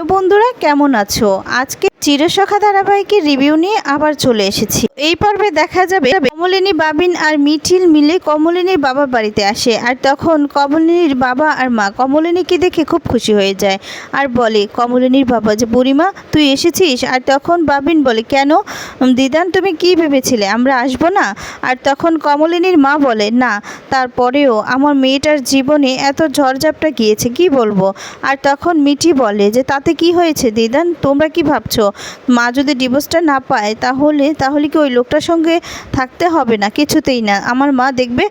Hello বন্ধুরা, কেমন আছো? আজকে চিরসখা ধারাবাহিকের রিভিউ নিয়ে আবার চলে এসেছি। এই পর্বে দেখা যাবে কমলিনী বাবিন আর মিঠিল মিলে কমলিনীর বাবার বাড়িতে আসে আর তখন কমলিনীর বাবা আর মা কমলিনীকে দেখে খুব খুশি হয়ে যায় আর বলে, কমলিনীর বাবা যে বুড়িমা, তুই এসেছিস? আর তখন বাবিন বলে, কেন? দিদান, তুমি কি ভেবেছিলে? আমরা আসব না? আর তখন কমলিনীর মা বলে, না, তারপরেও আমার মেয়েটার জীবনে এত ঝড়ঝাপটা গিয়েছে, কি বলব? আর তখন মিঠি বলে যে, তাতে কি হয়েছে? দিদান, তোমরা কি ভাবছ? মা যদি ডিভোর্সটা না পায়, তাহলে তাহলে কি ওই লোকটার সঙ্গে থাকতে হবে না? কিছুতেই না। আমার মা দেখবে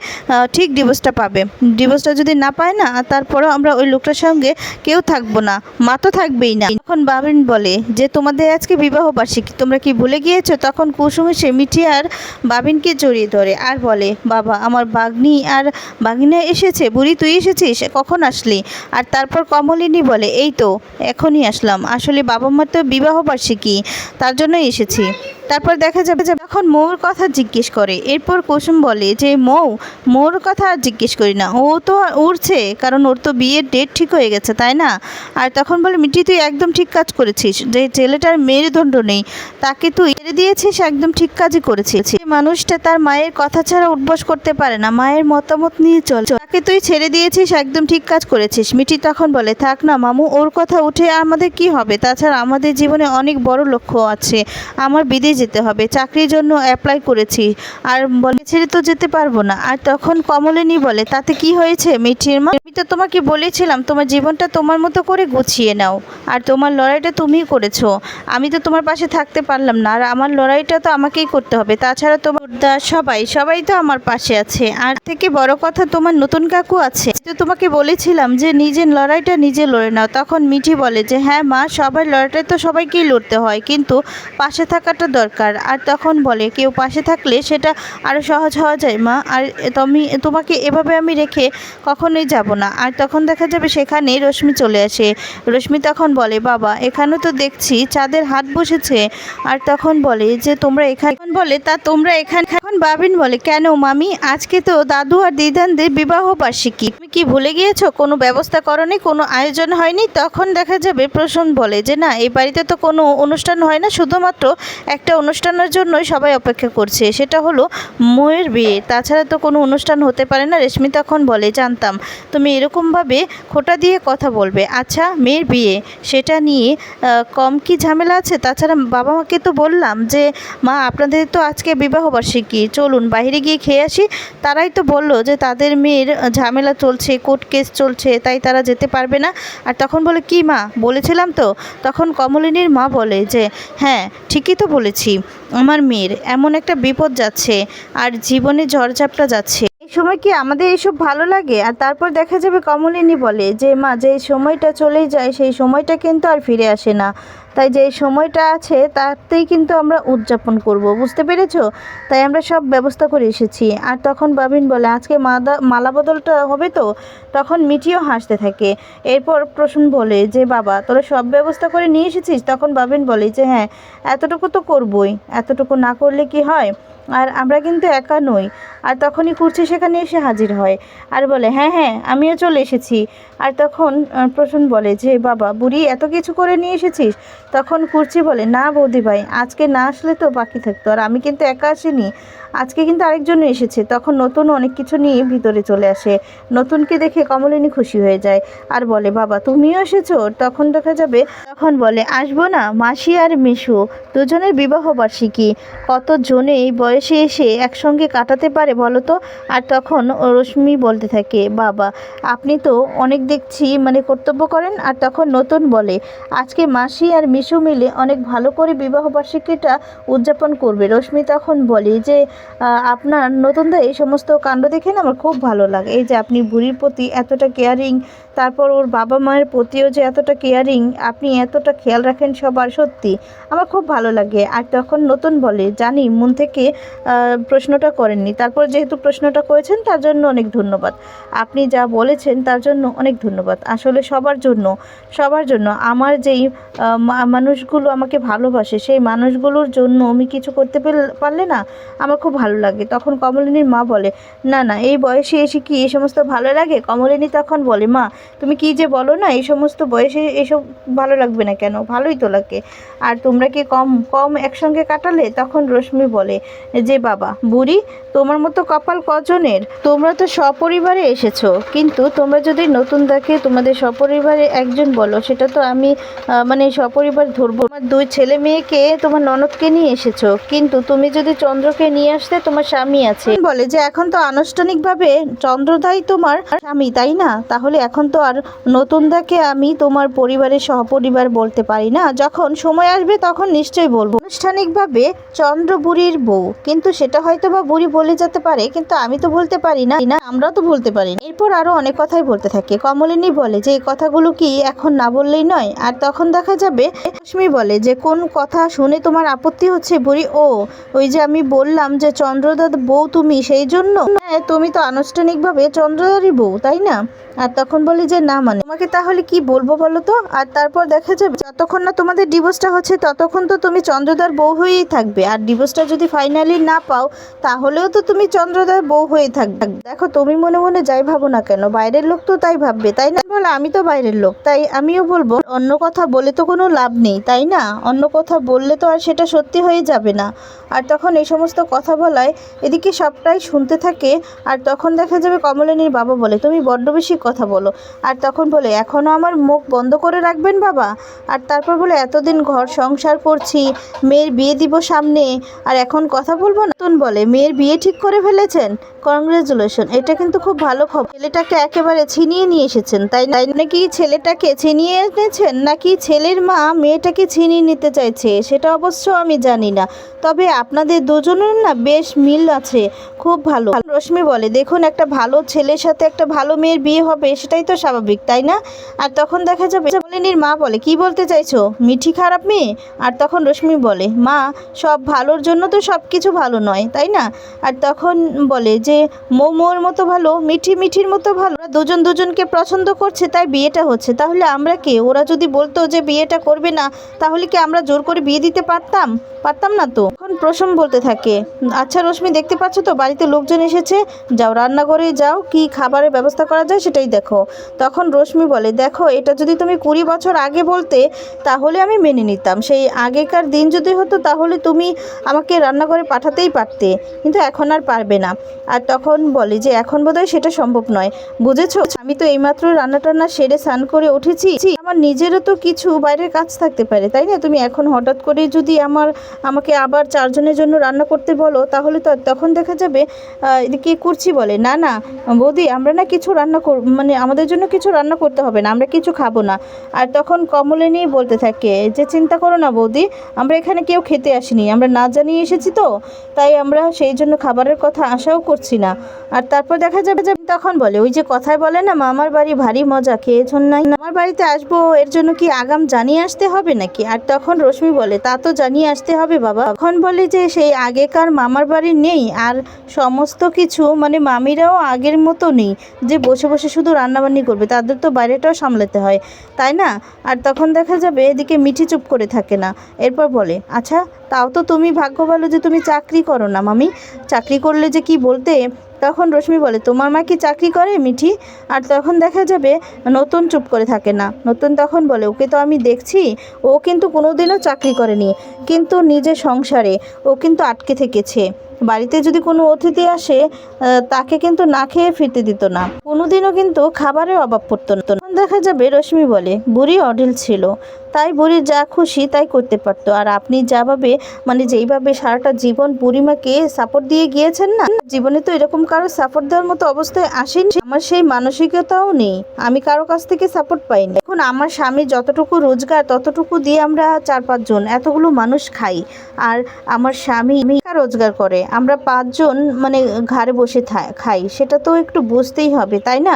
ঠিক ডিভোর্সটা পাবে। ডিভোর্সটা যদি না পায় না, তারপরেও আমরা ওই লোকটার সঙ্গে কেউ থাকব না। মা তো থাকবেই না। তখন বাবিন বলে যে, তোমাদের আজকে বিবাহ বার্ষিকী। তোমরা কি ভুলে গিয়েছো? তখন কুসুম এসে মিঠি আর বাবিনকে জড়িয়ে ধরে আর বলে, বাবা, আমার বাগনি আর বাগিনা এসেছে। বুড়ি, তুই এসেছিস? কখন আসলি? আর তারপর কমলিনী বলে, এই তো, এখনই আসলাম। আসলে বাবা মার তো বিবাহ বার্ষিকী তার জন্যই এসেছি। তারপর দেখা যাবে যে এখন মৌর কথা জিজ্ঞেস করে। এরপর কুসুম বলে যে, মৌ, মৌর কথা আর জিজ্ঞেস করি না। ও তো উড়ছে, কারণ ওর তো বিয়ের ডেট ঠিক হয়ে গেছে, তাই না? আর তখন বলে মিটি তুই একদম ঠিক কাজ করেছিস। যে ছেলেটার মেরুদণ্ড নেই, তাকে তুই ছেড়ে দিয়েছিস, একদম ঠিক কাজই করেছিস। মানুষটা তার মায়ের কথা ছাড়া উঠবস করতে পারে না, মায়ের মতামত নিয়ে চল। তাকে তুই ছেড়ে দিয়েছিস, একদম ঠিক কাজ করেছিস। মিটি তখন বলে, থাক না মামু, ওর কথা উঠে আমাদের কি হবে? তাছাড়া আমাদের জীবনে অনেক বড় লক্ষ্য আছে। আমার বিদেশ যেতে হবে। চাকরির জন্য অ্যাপ্লাই করেছি। আর বলে ছেড়ে তো যেতে পারব না। আর তখন কমলিনী বলে, তাতে কি হয়েছে মিঠির মা? আমি তো তোমাকে বলেছিলাম, তোমার জীবনটা তোমার মতো করে গুছিয়ে নাও। আর তোমার লড়াইটা তুমিই করেছ। আমি তো তোমার পাশে থাকতে পারলাম না। আর আমার লড়াইটা তো আমাকেই করতে হবে। তাছাড়া তোমার সবাই সবাই তো আমার পাশে আছে। আর থেকে বড় কথা, তোমার নতুন কাকু আছে। তো তোমাকে বলেছিলাম যে, নিজের লড়াইটা নিজে লড়ে নাও। তখন মিঠি বলে যে হ্যাঁ মা, সবার লড়াইটা তো সবাইকেই লড়তে হয়। কিন্তু পাশে থাকাটা দরকার। আর তখন বলে, কেউ পাশে থাকলে সেটা আরও সহজ হওয়া যায়, মা। আর তুমি, তোমাকে এভাবে আমি রেখে কখনোই যাব না। আর তখন দেখা যাবে সেখানে রশ্মি চলে আসে। রশ্মি তখন বলে, বাবা, এখানে তো দেখছি চাঁদের হাত বসেছে। আর তখন বলে যে, তোমরা এখানে বলে, তা তোমরা এখানে এখন বাবিন বলে, কেন মামি, আজকে তো দাদু আর দিদানদের বিবাহ বার্ষিকী। তুমি কি ভুলে গিয়েছো? কোনো ব্যবস্থা করনি? কোনো আয়োজন হয়নি? তখন দেখা যাবে প্রসন বলে যে, না, এই বাড়িতে তো কোনো অনুষ্ঠান হয় না। শুধুমাত্র একটা অনুষ্ঠানের জন্যই সবাই অপেক্ষা করছে। সেটা হলো ময়ের বিয়ে। তাছাড়া তো কোনো অনুষ্ঠান হতে পারে না রেশমি তখন বলে, জানতাম। তুমি এরকমভাবে খোটা দিয়ে কথা বলবে। আচ্ছা মেয়ের বিয়ে। সেটা নিয়ে কম কি ঝামেলা আছে? তাছাড়া বাবা মাকে তো বললাম যে, মা, আপনাদের তো আজকে বিবাহ বার্ষিকী। চলুন, বাইরে গিয়ে খেয়ে আসি। তারাই তো বলল যে, তাদের মেয়ের ঝামেলা চলছে, কোর্ট কেস চলছে, তাই তারা যেতে পারবে না। আর তখন বলে, কি মা? বলেছিলাম তো? তখন কমলিনীর মা বলে যে হ্যাঁ ঠিকই তো বলেছি। আমার মেয়ের এমন একটা বিপদ যাচ্ছে আর জীবনে ঝড়ঝাপটা যাচ্ছে। এই সময় কি আমাদের এইসব ভালো লাগে? আর তারপর দেখা যাবে কমলিনী বলে যে, মা যে সময়টা চলেই যায়, সেই সময়টা কিন্তু আর ফিরে আসে না। তাই যে সময়টা আছে, তাতেই কিন্তু আমরা উদযাপন করব, বুঝতে পেরেছ? তাই আমরা সব ব্যবস্থা করে এসেছি। আর তখন বাবিন বলে, আজকে মাদা, মালা বদলটা হবে তো? তখন মিটিও হাসতে থাকে। এরপর প্রসূন বলে, যে বাবা, তোরা সব ব্যবস্থা করে নিয়ে এসেছিস? তখন বাবিন বলে, যে হ্যাঁ এতটুকু তো করবই, এতটুকু না করলে কি হয়? আর আমরা কিন্তু একা নই। আর তখনই কুর্চি সেখানে এসে হাজির হয়। আর বলে হ্যাঁ হ্যাঁ আমিও চলে এসেছি। আর তখন প্রসূন বলে, যে বাবা, বুড়ি, এত কিছু করে নিয়ে এসেছিস? তখন কুর্চি বলে, না বৌদি ভাই আজকে না আসলে তো বাকি থাকতো। আর আমি কিন্তু একা আসিনি। আজকে কিন্তু আরেকজন এসেছে, তখন নতুন অনেক কিছু নিয়ে ভিতরে চলে আসে। নতুনকে দেখে কমলিনী খুশি হয়ে যায় আর বলে, বাবা, তুমিও এসেছ? তখন দেখা যাবে, তখন বলে, আসব না, মাসি আর মিশু, দুজনের বিবাহ বার্ষিকী। কত জনে এই বয়সে এসে একসঙ্গে কাটাতে পারে বলো তো? আর তখন রশ্মি বলতে থাকে, বাবা, আপনি তো অনেক দেখছি মানে কর্তব্য করেন। আর তখন নতুন বলে, আজকে মাসি আর মিশু মিলে অনেক ভালো করে বিবাহ বার্ষিকীটা উদযাপন করবে। রশ্মি তখন বলে, যে আপনার নতুনদের এই সমস্ত কাণ্ড দেখে না আমার খুব ভালো লাগে। এই যে আপনি বুড়ির প্রতি এতটা কেয়ারিং তারপর ওর বাবা মায়ের প্রতিও যে এতটা কেয়ারিং আপনি এতটা খেয়াল রাখেন সবার সত্যি, আমার খুব ভালো লাগে। আর তখন নতুন বলে, জানি, মন থেকে প্রশ্নটা করেননি। তারপর যেহেতু প্রশ্নটা করেছেন, তার জন্য অনেক ধন্যবাদ। আপনি যা বলেছেন, তার জন্য অনেক ধন্যবাদ। আসলে সবার জন্য সবার জন্য। আমার যেই মানুষগুলো আমাকে ভালোবাসে, সেই মানুষগুলোর জন্য আমি কিছু করতে পারলে না, আমার খুব ভালো লাগে। তখন কমলিনীর মা বলে, না না, এই বয়সে এসে কি এই সমস্ত ভালো লাগে? কমলিনী তখন বলে, মা তুমি কি যে বলো না, এই সমস্ত বয়সে এসব ভালো লাগবে না কেন? ভালোই তো লাগে। আর তোমরা কি কম কম একসঙ্গে কাটালে? তখন রশ্মি বলে, যে বাবা, বুড়ি, তোমার মতো কপাল কজনের? তোমরা তো সপরিবারে এসেছ। কিন্তু তোমরা যদি নতুন দেখে তোমাদের সপরিবারে একজন বলো, সেটা তো আমি মানে সপরিবার ধরবো। তোমার দুই ছেলে মেয়েকে, তোমার ননদকে নিয়ে এসেছ। কিন্তু তুমি যদি চন্দ্রকে নিয়ে আসতে, তোমার স্বামী আছে। বলে যে, এখন তো আনুষ্ঠানিকভাবে চন্দ্রদাই তোমার স্বামী, তাই না? তাহলে এখন তো আর নতুন দাকে আমি তোমার পরিবারের সহপরিবার বলতে পারি না। যখন সময় আসবে তখন নিশ্চয়ই বলব। আনুষ্ঠানিকভাবে চন্দ্র বুড়ির বউ। কিন্তু সেটা হয়তো বা বুড়ি বলে যেতে পারে, কিন্তু আমি তো বলতে পারি না। না আমরাও তো বলতে পারি না। এরপর আরও অনেক কথাই বলতে থাকে। কমলিনী বলে যে, এই কথাগুলো কি এখন না বললেই নয়? আর তখন দেখা যাবে, রশ্মি বলে যে, কোন কথা শুনে তোমার আপত্তি হচ্ছে বুড়ি? ও, ওই যে আমি বললাম যে, চন্দ্রদার বউ তুমি, সেই জন্য? হ্যাঁ তুমি তো আনুষ্ঠানিকভাবে চন্দ্রদারই বউ, তাই না? আর তখন বলি যে না মানে। তোমাকে তাহলে কি বলব বলো তো? আর তারপর দেখা যাবে, যতক্ষণ না তোমাদের ডিভোর্সটা হচ্ছে, ততক্ষণ তো তুমি চন্দ্রদার বউ হয়েই থাকবে। আর ডিভোর্সটা যদি ফাইনালি না পাও, তাহলেও তো তুমি চন্দ্রদার বউ হয়ে থাকবে দেখো তুমি মনে মনে যাই ভাবো না কেন, বাইরের লোক তো তাই ভাববে, তাই না? বলে, আমি তো বাইরের লোক, তাই আমিও বলব, অন্য কথা বলে তো কোনো লাভ নেই, তাই না? অন্য কথা বললে তো আর সেটা সত্যি হয়ে যাবে না। আর তখন এই সমস্ত কথা বলায় এদিকে সবটাই শুনতে থাকে, আর তখন দেখা যাবে কমলিনীর বাবা বলে, তুমি বড্ড বেশি কথা বলো। আর তখন বলে এখনও আমার মুখ বন্ধ করে রাখবেন বাবা? আর তারপর বলে, এতদিন ঘর সংসার করছি, মেয়ের বিয়ে দিব সামনে, আর এখন কথা বলব নতুন বলে, মেয়ের বিয়ে ঠিক করে ফেলেছেন? কংগ্রেচুলেশন এটা কিন্তু খুব ভালো খবর। ছেলেটাকে একেবারে ছিনিয়ে নিয়ে এসেছেন, তাই তাই নাকি ছেলেটাকে ছিনিয়ে এনেছেন? নাকি ছেলের মা মেয়েটাকে ছিনিয়ে নিতে চাইছে? সেটা অবশ্য আমি জানি না। তবে আপনাদের দুজনের না বেশ মিল আছে, খুব ভালো। রশ্মি বলে, দেখুন, একটা ভালো ছেলের সাথে একটা ভালো মেয়ের বিয়ে হবে, সেটাই তো স্বাভাবিক, তাই না? আর তখন দেখা যাবে মলিনীর মা বলে, কি বলতে চাইছো? মিঠি খারাপ মেয়ে? আর তখন রশ্মি বলে, মা, সব ভালোর জন্য তো সব কিছু ভালো নয়, তাই না? আর তখন বলে যে, মোমোর মতো ভালো, মিঠি মিঠির মতো ভালো, ওরা দুজন দুজনকে পছন্দ করছে, তাই বিয়েটা হচ্ছে। তাহলে আমরা কে? ওরা যদি বলতো যে বিয়েটা করবে না, তাহলে কি আমরা জোর করে বিয়ে দিতে পারতাম? পারতাম না তো? এখন প্রসম বলতে থাকে আচ্ছা রশ্মি, দেখতে পাচ্ছ তো? বাড়িতে লোকজন এসেছে, যাও রান্নাঘরে যাও, কি খাবারের ব্যবস্থা করা যায় সেটাই দেখো। তখন রশ্মি বলে, দেখো, এটা যদি তুমি কুড়ি বছর আগে বলতে, তাহলে আমি মেনে নিতাম। সেই আগেকার দিন যদি হতো, তাহলে তুমি আমাকে রান্নাঘরে পাঠাতেই পারতে। কিন্তু এখন আর পারবে না। আর তখন বলে যে, এখন বোধহয় সেটা সম্ভব নয়। বুঝেছ? আমি তো এইমাত্র রান্না টান্না সেরে স্নান করে উঠেছি। আমার নিজেরও তো কিছু বাইরের কাজ থাকতে পারে, তাই না? তুমি এখন হঠাৎ করে যদি আমার, আমাকে আবার চারজনের জন্য রান্না করতে বলো, তাহলে তো তখন দেখা যাবে এদিকে করছি বলে, না না, বৌদি, আমরা না কিছু রান্না কর মানে আমাদের জন্য কিছু রান্না করতে হবে না, আমরা কিছু খাব না। আর তখন কমলিনী বলতে থাকে, যে চিন্তা করো না বৌদি, আমরা এখানে কেউ খেতে আসিনি, আমরা না জানিয়ে এসেছি তো, তাই আমরা সেই জন্য খাবারের কথা আশাও করছি না। আর তারপর দেখা যাবে যে তখন বলে, ওই যে কথায় বলে না, মামার বাড়ি ভারী মজা খেয়েছন নাই আমার বাড়িতে আসব, এর জন্য কি আগাম জানিয়ে আসতে হবে নাকি? আর তখন রশ্মি বলে, তা তো জানিয়ে আসতে হবে বাবা। তখন বলে যে, সেই আগেকার মামার বাড়ি নেই, আর সমস্ত কিছু মানে মামিরাও আগের মতো নেই, যে বসে বসে শুধু রান্নাবান্নি করবে, তাদের তো বাইরেটাও সামলাতে হয়, তাই না? আর তখন দেখা যাবে এদিকে মিঠি চুপ করে থাকে না। এরপর বলে আচ্ছা তাও তো তুমি ভাগ্য ভালো যে তুমি চাকরি করো না, মামি। চাকরি করলে যে কি বলতে? তখন রশ্মি বলে, তোমার মা কি চাকরি করে, মিঠি? আর তখন দেখা যাবে নতুন চুপ করে থাকে না। নতুন তখন বলে, ওকে তো আমি দেখছি, ও কিন্তু কোনোদিনও চাকরি করেনি, কিন্তু নিজে সংসারে, ও কিন্তু আটকে থেকেছে। বাড়িতে যদি কোনো অতিথি আসে তাকে কিন্তু না খেয়ে ফিরতে দিত না। কোনোদিনও কিন্তু খাবারের অভাব পড়তো না। দেখা যাবে রশ্মি বলে, বুড়ি অডিল ছিল। তাই বুড়ির যা খুশি তাই করতে পারতো। আর আপনি যাভাবে মানে যেইভাবে সারাটা জীবন বুড়িমাকে সাপোর্ট দিয়ে গিয়েছেন না, জীবনে তো এরকম কারও সাপোর্ট দেওয়ার মতো অবস্থায় আসেনি। আমার সেই মানসিকতাও নেই। আমি কারও কাছ থেকে সাপোর্ট পাইনি। এখন আমার স্বামী যতটুকু রোজগার, ততটুকু দিয়ে আমরা চার পাঁচজন এতগুলো মানুষ খাই। আর আমার স্বামী রোজগার করে। আমরা পাঁচজন মানে ঘরে বসে খাই, সেটা তো একটু বুঝতেই হবে, তাই না?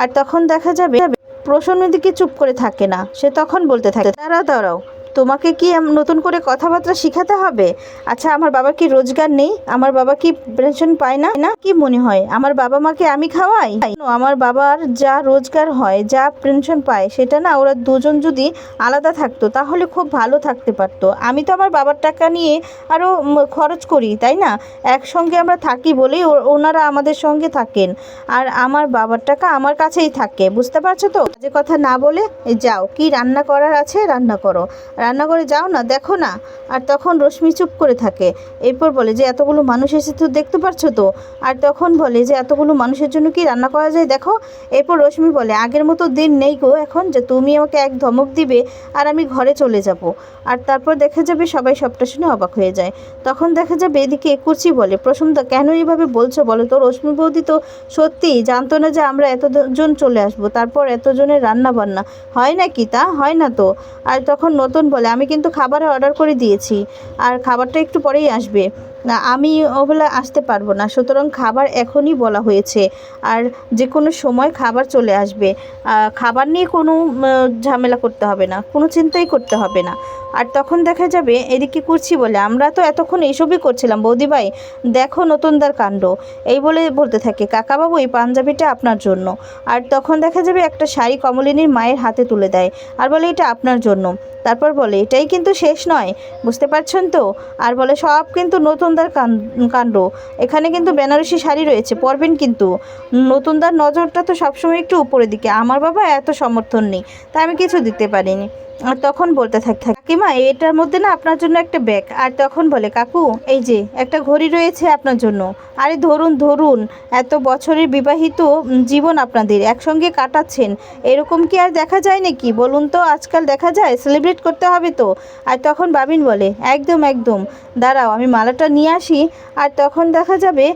আর তখন দেখা যাবে প্রসন্ন দিকে চুপ করে থাকে না, সে তখন বলতে থাকে, দাঁড়াও দাঁড়াও। তোমাকে কি নতুন করে কথাবার্তা শিখাতে হবে? আচ্ছা আমার বাবার কি রোজগার নেই? আমার বাবা কি পেনশন পায় না? না, কি মনে হয়? আমার বাবা মাকে আমি খাওয়াই? আমার বাবার যা রোজগার হয়, যা পেনশন পায়, সেটা না ওরা দুজন যদি আলাদা থাকতো, তাহলে খুব ভালো থাকতে পারতো। আমি তো আমার বাবার টাকা নিয়ে আরও খরচ করি, তাই না? একসঙ্গে আমরা থাকি বলেই ওনারা আমাদের সঙ্গে থাকেন। আর আমার বাবার টাকা আমার কাছেই থাকে, বুঝতে পারছ তো? যে কথা না বলে যাও। কি রান্না করার আছে? রান্না করো। রান্না করে যাও না, দেখো না। আর তখন রশ্মি চুপ করে থাকে। এরপর বলে, যে এতগুলো মানুষ এসে তো দেখতে পারছ তো? আর তখন বলে, যে এতগুলো মানুষের জন্য কি রান্না করা যায়, দেখো? এরপর রশ্মি বলে, আগের মতো দিন নেই গো এখন, যে তুমি আমাকে এক ধমক দিবে আর আমি ঘরে চলে যাব। আর তারপর দেখা যাবে সবাই সবটা শুনে অবাক হয়ে যায়। তখন দেখা যাবে এদিকে কুচি বলে প্রশমদা কেন এইভাবে বলছো বলো তো? রশ্মি বৌদি তো সত্যি জানতো না যে আমরা এতজন চলে আসব, তারপর এতজনের রান্না বান্না হয় নাকি তা? হয় না তো? আর তখন নতুন বলে আমি কিন্তু খাবার অর্ডার করে দিয়েছি। আর খাবারটা একটু পরেই আসবে। না, আমি ওবেলা আসতে পারব না। সুতরাং খাবার এখনই বলা হয়েছে। আর যে কোনো সময় খাবার চলে আসবে। খাবার নিয়ে কোনো ঝামেলা করতে হবে না। কোনো চিন্তাই করতে হবে না। আর তখন দেখা যাবে এদিকে করছি বলে। আমরা তো এতক্ষণ এইসবই করছিলাম, বৌদি ভাই। দেখো নতুনদার কাণ্ড। এই বলে বলতে থাকে, কাকাবাবু, এই পাঞ্জাবিটা আপনার জন্য। আর তখন দেখা যাবে একটা শাড়ি কমলিনীর মায়ের হাতে তুলে দেয়। আর বলে, এটা আপনার জন্য। তারপর বলে, এটাই কিন্তু শেষ নয়। বুঝতে পারছেন তো? আর বলে, সব কিন্তু নতুনদার কাণ্ড। এখানে কিন্তু বেনারসি শাড়ি রয়েছে, পরবেন কিন্তু। নতুনদার নজরটা তো সবসময় একটু উপরের দিকে। আমার বাবা এত সমর্থন নেই, তাই আমি কিছু দিতে পারিনি। আর তখন বলতে থাক থাক। কাকিমা, এটার মধ্যে না আপনার জন্য একটা ব্যাগ আর তখন বলে, কাকু, এই যে, একটা ঘড়ি রয়েছে আপনার জন্য। আরে ধরুন ধরুন, এত বছরের বিবাহিত জীবন আপনাদের, একসঙ্গে কাটাচ্ছেন। এরকম কি আর দেখা যায় নাকি? বলুন তো, আজকাল দেখা যায় সেলিব্রেট করতে হবে তো? আর তখন বাবিন বলে, একদম একদম। দাঁড়াও, আমি মালাটা নিয়ে আসি। আর তখন দেখা যাবে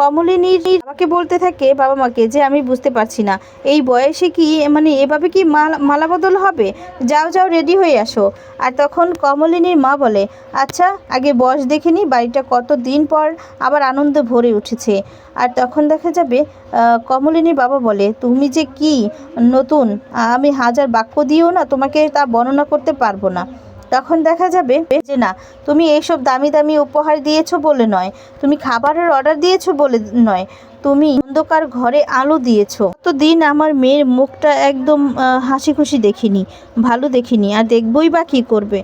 কমলিনী আমাকে বলতে থাকে, বাবা মাকে, যে আমি বুঝতে পারছি না। এই বয়সে কি মানে এভাবে কি মালা বদল হবে? যাও যাও রেডি হয়ে আসো। আর তখন কমলিনীর মা বলে আচ্ছা আগে বয়স দেখে নি, বাড়িটা কত দিন পর আবার আনন্দ ভরে উঠেছে। আর তখন দেখা যাবে কমলিনীর বাবা বলে, তুমি যে কি নতুন, আমি হাজার বাক্য দিয়েও না তোমাকে তা বর্ণনা করতে পারব না। তখন দেখা যাবে যে, না, তুমি এইসব দামি দামি উপহার দিয়েছ বলে নয়, তুমি খাবারের অর্ডার দিয়েছ বলে নয়, তুমি অন্ধকার ঘরে আলো দিয়েছ। তো দিন আমার মেয়ের মুখটা একদম হাসি খুশি দেখিনি, ভালো দেখিনি। আর দেখবই বা কী করবে?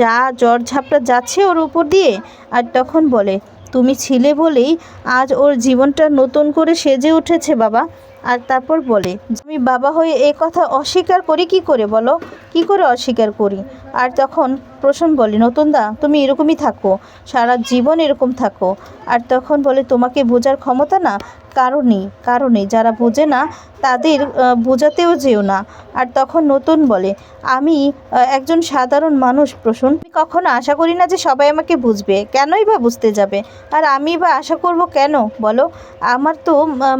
যা জ্বর ঝাপটা যাচ্ছে ওর উপর দিয়ে? আর তখন বলে, তুমি ছিলে বলেই আজ ওর জীবনটা নতুন করে সেজে উঠেছে বাবা। আর তারপর বলে, আমি বাবা হয়ে এ কথা অস্বীকার করি কি করে বলো? কি করে অস্বীকার করি? আর তখন প্রসন্ন বলে নতুনদা তুমি এরকমই থাকো। সারা জীবন এরকম থাকো। আর তখন বলে, তোমাকে বোঝার ক্ষমতা না কারণেই কারণেই যারা বোঝে না, তাদের বোঝাতেও যেও না। আর তখন নতুন বলে, আমি একজন সাধারণ মানুষ, প্রসূন। আমি কখনো আশা করি না যে সবাই আমাকে বুঝবে। কেনই বা বুঝতে যাবে? আর আমি বা আশা করব কেন? বলো। আমার তো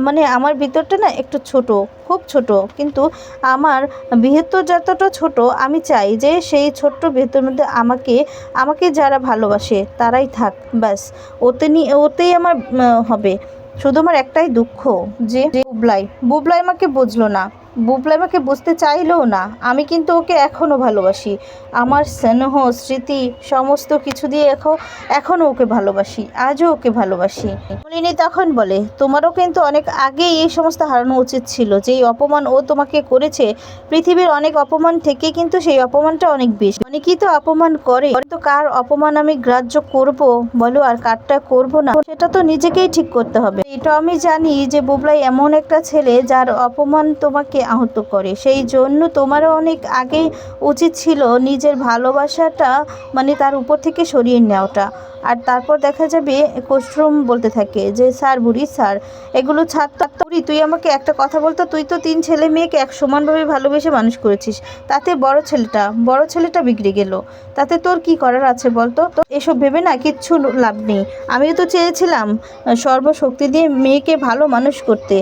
মানে আমার ভিতরটা না একটু ছোট, খুব ছোট। কিন্তু আমার বৃহত্তর যতটা ছোট, আমি চাই যে সেই ছোট্ট বৃহত্তর মধ্যে আমাকে আমাকে যারা ভালোবাসে, তারাই থাক, ব্যাস। ওতে নিয়ে ওতেই আমার হবে। শুধু আমার একটাই দুঃখ যে বুবলাই বুবলাই আমাকে বুঝলো না। বুবলাই আমাকে বুঝতে চাইলেও না, আমি কিন্তু ওকে এখনও ভালোবাসি। আমার স্নেহ, স্মৃতি, সমস্ত কিছু দিয়ে এখন এখনও ওকে ভালোবাসি, আজও ওকে ভালোবাসি। মলিনী তখন বলে, তোমারও কিন্তু অনেক আগেই এই সমস্ত হারানো উচিত ছিল, যেই অপমান ও তোমাকে করেছে। পৃথিবীর অনেক অপমান থেকে কিন্তু সেই অপমানটা অনেক বেশি। অনেকেই তো অপমান করে। তো কার অপমান আমি গ্রাহ্য করব? বলো, আর কারটা করব না? সেটা তো নিজেকেই ঠিক করতে হবে। এটা আমি জানি যে বুবলাই এমন একটা ছেলে যার অপমান তোমাকে আহত করে। সেই জন্য তোমারও অনেক আগে উচিত ছিল নিজের ভালোবাসাটা মানে তার উপর থেকে সরিয়ে নেওয়াটা। আর তারপর দেখা যাবে কোশ্রুম বলতে থাকে যে, স্যার, বুড়ি স্যার, এগুলো ছাড় বুড়ি, তুই আমাকে একটা কথা বলতো, তুই তো তিন ছেলে মেয়েকে এক সমানভাবে ভালোবেসে মানুষ করেছিস। তাতে বড় ছেলেটা বড় ছেলেটা বিগড়ে গেল। তাতে তোর কি করার আছে বলতো? তো এসব ভেবে না কিচ্ছু লাভ নেই। আমিও তো চেয়েছিলাম সর্বশক্তি দিয়ে মেয়েকে ভালো মানুষ করতে।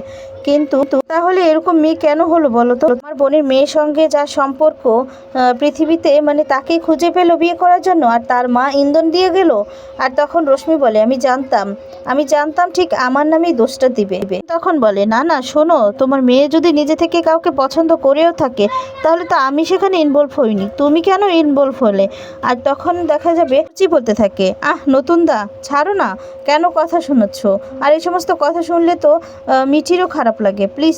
কিন্তু তাহলে এরকম মেয়ে কেন হলো বলো তো? আমার বোনের মেয়ের সঙ্গে যা সম্পর্ক পৃথিবীতে মানে তাকেই খুঁজে পেল বিয়ে করার জন্য আর তার মা ইন্ধন দিয়ে গেল। আর তখন রশ্মি বলে, আমি জানতাম আমি জানতাম ঠিক আমার নামেই দোষটা দিবে। তখন বলে, না না, শোনো, তোমার মেয়ে যদি নিজে থেকে কাউকে পছন্দ করেও থাকে, তাহলে তো আমি সেখানে ইনভলভ হইনি। তুমি কেন ইনভলভ হলে? আর তখন দেখা যাবে চি বলতে থাকে, আহ নতুন দা ছাড়ো না, কেন কথা শোনাচ্ছ আর এই সমস্ত কথা শুনলে তো মিঠিরও খারাপ লাগে। প্লিজ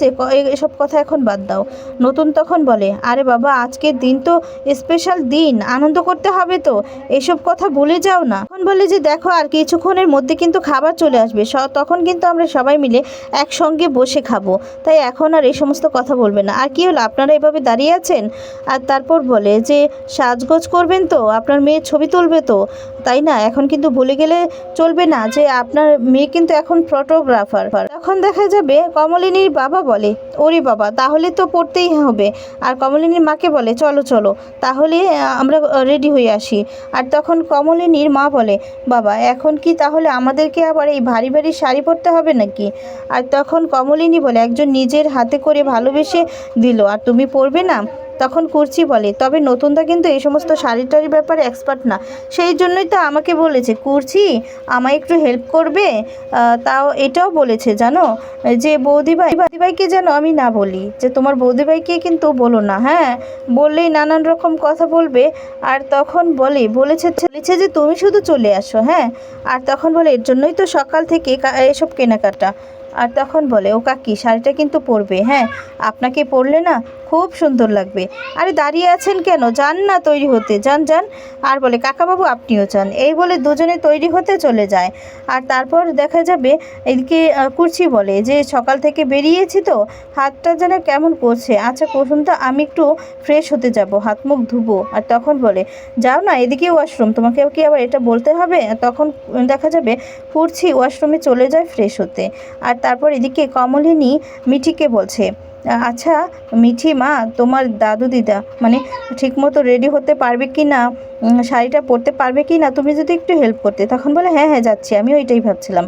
এসব কথা এখন বাদ দাও। নতুন তখন বলে, আরে বাবা, আজকের দিন তো স্পেশাল দিন, আনন্দ করতে হবে তো। এসব কথা ভুলে যাও না। তখন বলে যে, দেখো, আর কিছুক্ষণের মধ্যে কিন্তু খাবার চলে আসবে। তখন কিন্তু আমরা সবাই মিলে একসঙ্গে বসে খাব। তাই এখন আর এই সমস্ত কথা বলবে না। আর কি হলো, আপনারা এভাবে দাঁড়িয়ে আছেন? আর তারপর বলে যে, সাজগোজ করবেন তো, আপনার মেয়ের ছবি তুলবে তো। তাই না? এখন কিন্তু ভুলে গেলে চলবে না যে, আপনার মেয়ে কিন্তু এখন ফটোগ্রাফার তখন দেখা যাবে কমলিনীর বাবা বলে, ওরে বাবা, তাহলে তো পড়তেই হবে। আর কমলিনীর মাকে বলে, চলো চলো, তাহলে আমরা রেডি হয়ে আসি। আর তখন কমলিনীর মা বলে, বাবা, এখন কি তাহলে আমাদেরকে আবার এই ভারী ভারী শাড়ি পরতে হবে নাকি? আর তখন কমলিনী বলে, একজন নিজের হাতে করে ভালোবেসে দিল, আর তুমি পরবে না? তখন কুর্চি বলে, তবে নতুনদা কিন্তু এই সমস্ত শাড়ি টাড়ির ব্যাপারে এক্সপার্ট না। সেই জন্যই তো আমাকে বলেছে, কুর্চি, আমায় একটু হেল্প করবে? তাও এটাও বলেছে, জানো? যে বৌদিভাই, বৌদিভাইকে যেন আমি না বলি, যে তোমার বৌদিভাইকে কিন্তু বলো না হ্যাঁ? বললেই নানান রকম কথা বলবে, আর তখন বলে, বলেছে বলেছে যে তুমি শুধু চলে আসো হ্যাঁ? আর তখন বলে, এর জন্যই তো সকাল থেকে এসব কেনাকাটা। আর তখন বলে, ও কাকি, শাড়িটা কিন্তু পরবে হ্যাঁ? আপনাকে পরলে না খুব সুন্দর লাগবে। আরে দাঁড়িয়ে আছেন কেন? যান না তৈরি হতে। যান যান। আর বলে, কাকাবাবু, আপনিও চান এই বলে দুজনে তৈরি হতে চলে যায়। আর তারপর দেখা যাবে এদিকে কুর্চি বলে যে, সকাল থেকে বেরিয়েছি তো, হাতটা যেন কেমন করছে? আচ্ছা কুসুমটা আমি একটু ফ্রেশ হতে যাব, হাত মুখ ধুবো। আর তখন বলে, যাও না, এদিকে ওয়াশরুম, তোমাকে কি আবার এটা বলতে হবে? তখন দেখা যাবে কুর্চি ওয়াশরুমে চলে যায় ফ্রেশ হতে। আর তারপর এদিকে কমলিনী মিঠিকে বলছে আচ্ছা মিঠি মা তোমার দাদু দিদা মানে ঠিকমতো রেডি হতে পারবে কি না শাড়িটা পরতে পারবে কি না তুমি যদি একটু হেল্প করতে। তখন বলে হ্যাঁ হ্যাঁ যাচ্ছি। আমিও এটাই ভাবছিলাম।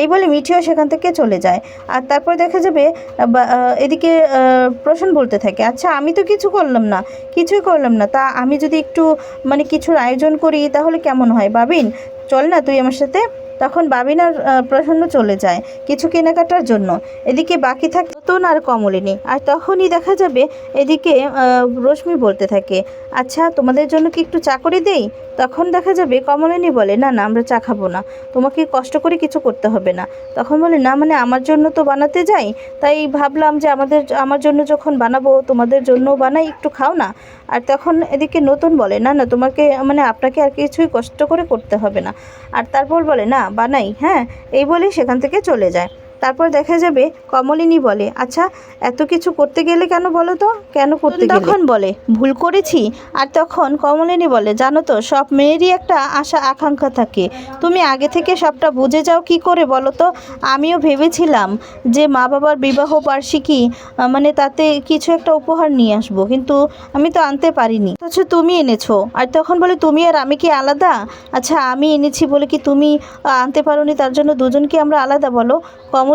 এই বলে মিঠিও সেখান থেকে চলে যায়। আর তারপর দেখা যাবে এদিকে প্রসন্ন বলতে থাকে আচ্ছা আমি তো কিছু করলাম না, কিছুই করলাম না। তা আমি যদি একটু মানে কিছুর আয়োজন করি, তাহলে কেমন হয়? বাবিন, চল না তুই আমার সাথে। তখন বাবিন আর প্রসন্ন চলে যায়, কিছু কেনাকাটার জন্য। এদিকে বাকি থাকে নতুন আর কমলিনী। আর তখনই দেখা যাবে এদিকে রশ্মি বলতে থাকে আচ্ছা তোমাদের জন্য কি একটু চা করে দেই? তখন দেখা যাবে কমলিনী বলে, না না, আমরা চা খাব না। তোমাকে কষ্ট করে কিছু করতে হবে না। তখন বলে, না মানে আমার জন্য তো বানাতে যাই। তাই ভাবলাম যে আমাদের, আমার জন্য যখন বানাবো, তোমাদের জন্য বানাই, একটু খাও না। আর তখন এদিকে নতুন বলে, না না, তোমাকে মানে আপনাকে আর কিছুই কষ্ট করে করতে হবে না। আর তারপর বলে, না, বানাই হ্যাঁ? এই বলেই সেখান থেকে চলে যায়। তারপর দেখা যাবে কমলিনী বলে আচ্ছা এত কিছু করতে গেলে কেন বলো তো? কেন করতে তখন বলে, ভুল করেছি। আর তখন কমলিনী বলে, জানো তো, সব মেয়েরই একটা আশা, আকাঙ্ক্ষা থাকে। তুমি আগে থেকে সবটা বুঝে যাও কি করে বলো তো? আমিও ভেবেছিলাম যে মা বাবার বিবাহ বার্ষিকী মানে তাতে কিছু একটা উপহার নিয়ে আসব, কিন্তু আমি তো আনতে পারিনি। অথচ তুমি এনেছো। আর তখন বলে, তুমি আর আমি কি আলাদা? আচ্ছা আমি এনেছি বলে কি তুমি আনতে পারোনি? তার জন্য দুজনকে আমরা আলাদা বলো।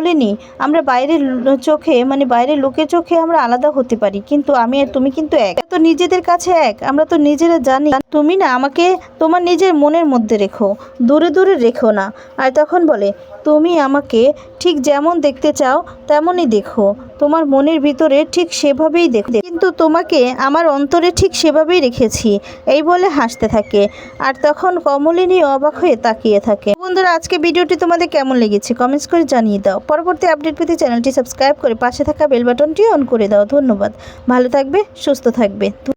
কমলিনী আমরা বাইরের চোখে মানে বাইরের লোকের চোখে আমরা আলাদা হতে পারি। কিন্তু আমি আর তুমি কিন্তু এক। তো নিজেদের কাছে এক, আমরা তো নিজেরা জানি। তুমি না আমাকে তোমার নিজের মনের মধ্যে রেখো, দূরে দূরে রেখো না। আর তখন বলে, তুমি আমাকে ঠিক যেমন দেখতে চাও, তেমনই দেখো। তোমার মনের ভিতরে ঠিক সেভাবেই দেখো। কিন্তু তোমাকে আমার অন্তরে ঠিক সেভাবেই রেখেছি। এই বলে হাসতে থাকে। আর তখন কমলিনী অবাক হয়ে তাকিয়ে থাকে। বন্ধুরা আজকে ভিডিওটি তোমাদের কেমন লেগেছে? কমেন্টস করে জানিয়ে দাও। পরবর্তী আপডেট পেতে চ্যানেলটি সাবস্ক্রাইব করে পাশে থাকা বেল বাটনটি অন করে দাও। ধন্যবাদ। ভালো থাকবে, সুস্থ থাকবে।